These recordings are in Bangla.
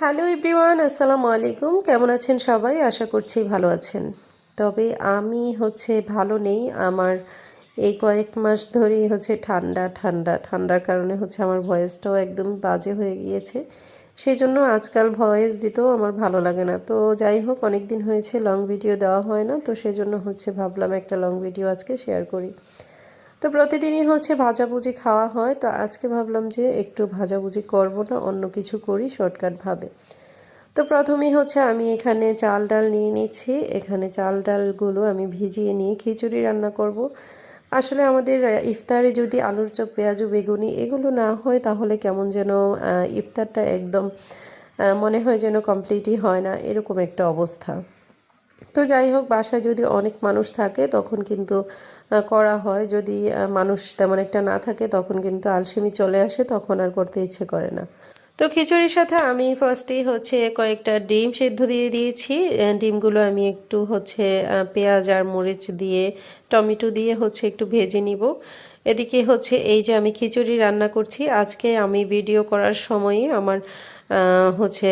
হ্যালো এভরিওয়ান, আসসালামু আলাইকুম। কেমন আছেন সবাই? আশা করছি ভালো আছেন। তবে আমি হচ্ছে ভালো নেই। আমার এই কয়েক মাস ধরেই হচ্ছে ঠান্ডা ঠান্ডা, ঠান্ডার কারণে হচ্ছে আমার ভয়েসটাও একদম বাজে হয়ে গিয়েছে। সেই জন্য আজকাল ভয়েস দিতেও আমার ভালো লাগে না। তো যাই হোক অনেক দিন হয়েছে, লং ভিডিও দেওয়া হয় না। তো সেই জন্য হচ্ছে ভাবলাম একটা লং ভিডিও আজকে শেয়ার করি। তো প্রতিদিনই হচ্ছে ভাজাভুজি খাওয়া হয়। তো আজকে ভাবলাম যে একটু ভাজাভুজি করব না, অন্য কিছু করি শর্টকাটভাবে তো প্রথমেই হচ্ছে আমি এখানে চাল ডাল নিয়ে নিচ্ছি। এখানে চাল ডালগুলো আমি ভিজিয়ে নিয়ে খিচুড়ি রান্না করব। আসলে আমাদের ইফতারে যদি আলুর চপ, পেঁয়াজু, বেগুনি এগুলো না হয় তাহলে কেমন যেন ইফতারটা একদম মনে হয় যেন কমপ্লিটই হয় না, এরকম একটা অবস্থা। তো যাই হোক, বাসায় যদি অনেক মানুষ থাকে, তখন কিন্তু করা হয়। যদি মানুষ তেমন একটা না থাকে, তখন কিন্তু আলসেমি চলে আসে, তখন আর করতে ইচ্ছে করে না। তো খিচুড়ির সাথে আমি ফার্স্টেই হচ্ছে কয়েকটা ডিম সেদ্ধ দিয়ে দিয়েছি। ডিমগুলো আমি একটু হচ্ছে পেঁয়াজ আর মরিচ দিয়ে, টমেটো দিয়ে হচ্ছে একটু ভেজে নিব। এদিকে হচ্ছে এই যে আমি খিচুড়ি রান্না করছি। আজকে আমি ভিডিও করার সময়ে আমার হচ্ছে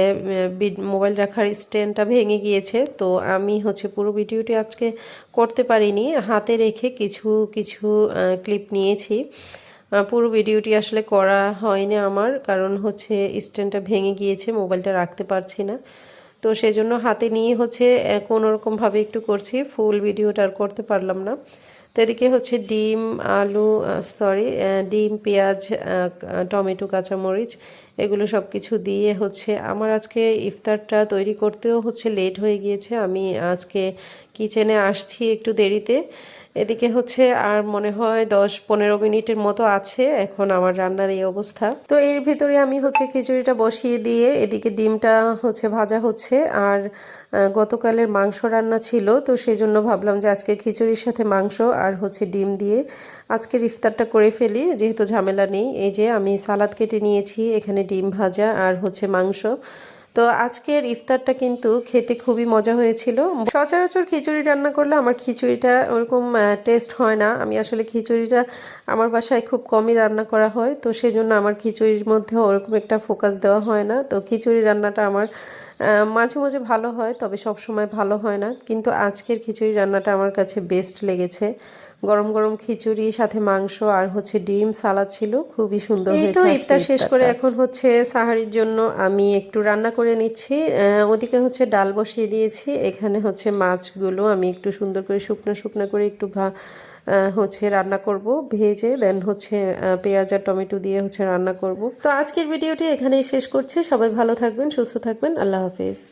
মোবাইল রাখার স্ট্যান্ডটা ভেঙে গিয়েছে। তো আমি হচ্ছে পুরো ভিডিওটি আজকে করতে পারিনি। হাতে রেখে কিছু কিছু ক্লিপ নিয়েছি। পুরো ভিডিওটি আসলে করা হয়নি আমার। কারণ হচ্ছে স্ট্যান্ডটা ভেঙে গিয়েছে মোবাইলটা রাখতে পারছি না। তো সেজন্য হাতে নিয়ে হচ্ছে কোনোরকমভাবে একটু করছি। ফুল ভিডিওটা আর করতে পারলাম না। তো এদিকে হচ্ছে ডিম, আলু সরি ডিম, পেঁয়াজ টমেটো, কাঁচামরিচ, এগুলো সব কিছু দিয়ে হচ্ছে আমার আজকে ইফতারটা তৈরি করতেও হচ্ছে লেট হয়ে গিয়েছে। আমি আজকে কিচেনে আসছি একটু দেরিতে। এদিকে হচ্ছে আর মনে হয় দশ পনেরো মিনিটের মতো আছে এখন আমার রান্নার এই অবস্থা। তো এর ভিতরে আমি হচ্ছে খিচুড়িটা বসিয়ে দিয়ে এদিকে ডিমটা হচ্ছে ভাজা হচ্ছে আর গতকালের মাংস রান্না ছিল, তো সেই জন্য ভাবলাম যে আজকে খিচুড়ির সাথে মাংস আর হচ্ছে ডিম দিয়ে আজকে ইফতারটা করে ফেলি, যেহেতু ঝামেলা নেই। এই যে আমি সালাদ কেটে নিয়েছি, এখানে ডিম ভাজা আর হচ্ছে মাংস। তো আজকের ইফতারটা কিন্তু খেতে খুবই মজা হয়েছিল। সচরাচর খিচুড়ি রান্না করলে আমার খিচুড়িটা ওরকম টেস্ট হয় না। আমি আসলে খিচুড়িটা আমার বাসায় খুব কমই রান্না করা হয়। তো সেজন্য আমার খিচুড়ির মধ্যে ওরকম একটা ফোকাস দেওয়া হয় না। তো খিচুড়ি রান্নাটা আমার মাঝে মাঝে ভালো হয় তবে সব সময় ভালো হয় না। কিন্তু আজকের খিচুড়ি রান্নাটা আমার কাছে বেস্ট লেগেছে। গরম গরম খিচুড়ি সাথে মাংস আর হচ্ছে ডিম সালাদ ছিল খুবই সুন্দর হয়েছে তো ইফতার শেষ করে এখন হচ্ছে সাহারির জন্য আমি একটু রান্না করে নিচ্ছি। ওদিকে হচ্ছে ডাল বসিয়ে দিয়েছি এখানে হচ্ছে মাছগুলো আমি একটু সুন্দর করে শুকনো শুকনো করে একটু ভা হচ্ছে রান্না করব, ভেজে দেন হচ্ছে পেঁয়াজ আর টমেটো দিয়ে হচ্ছে রান্না করব। তো আজকের ভিডিওটি এখানেই শেষ করছে। সবাই ভালো থাকবেন, সুস্থ থাকবেন। আল্লাহ হাফেজ।